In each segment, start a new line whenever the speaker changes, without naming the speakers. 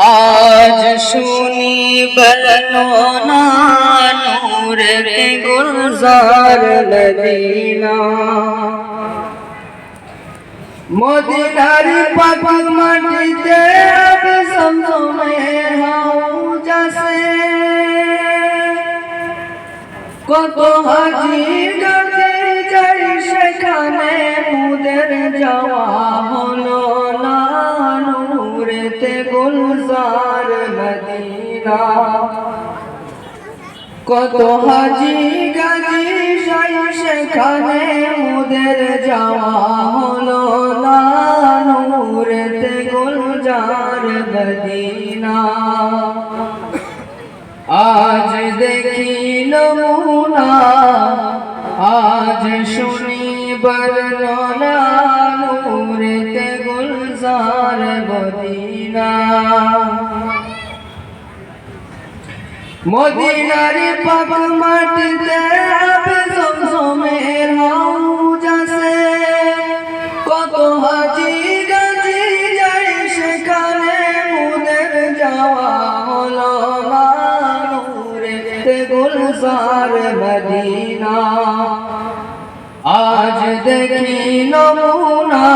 আজ শুনি বর্ণনা নূরের গুলজার মদিনা। মদিনার পাক মাটিতে আব সমসমে হাউজাসে কত হাজি গাছে যাই কত হাজি গাজি সেখানে মুদের যাওয়া হলো না, নূরেতে গুলজার মদিনা। আজ দেখি নমুনা আজ শুনি বর্ণনা নূরেতে গুলজার মদিনা। মদিনার পাক মাটিতে জমজমের হাউজাসে কত হাজি গাজি যাই সেখানে মুদের যাওয়া হলো না নূরেতে গুলজার মদিনা। আজ দেখি নমুনা,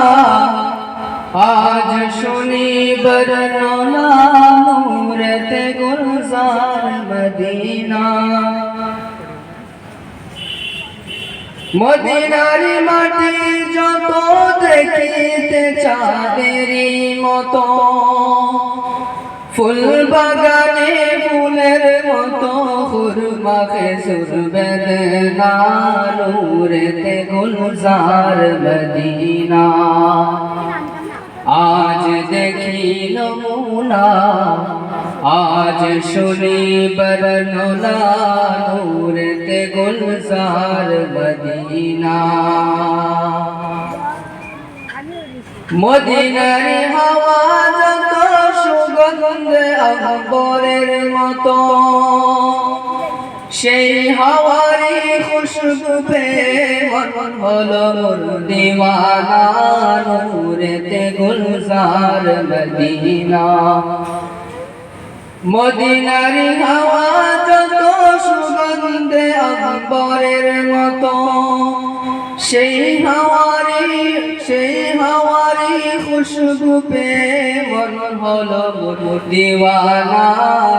আজ শুনি বর্ণনা। গুলজার মদিনা। মদিনারি মাটি যত দেখিতে চাঁদেরই মতো। ফুল বাগানে ফুলের মতো হুরমাখে সুরবেদ নূরেতে গুলজার মদিনা। আজ দেখি নমুনা আজ শুনি বর্ণনা নূরেতে গুলজার মদিনা। মদিনার হাওয়া যত সুগন্ধ মতো, সেই হাওয়ারি খুশবু পে মন হলো দিওয়ানা। নূরেতে গুলজার মদিনা। মদিনারি হাওয়া যত সুগন্ধে আকবরের মতো। সেই হাওয়ারি সেই হাওয়ারি খুশবু পে মন হলো দিওয়ানা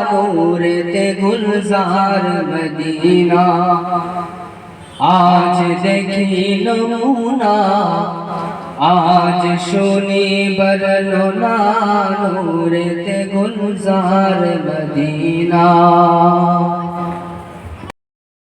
নূরেতে গুলজার মদিনা। আজ দেখি নমুনা আজ শুনি বর্ণনা নূরেতে গুলজার মদিনা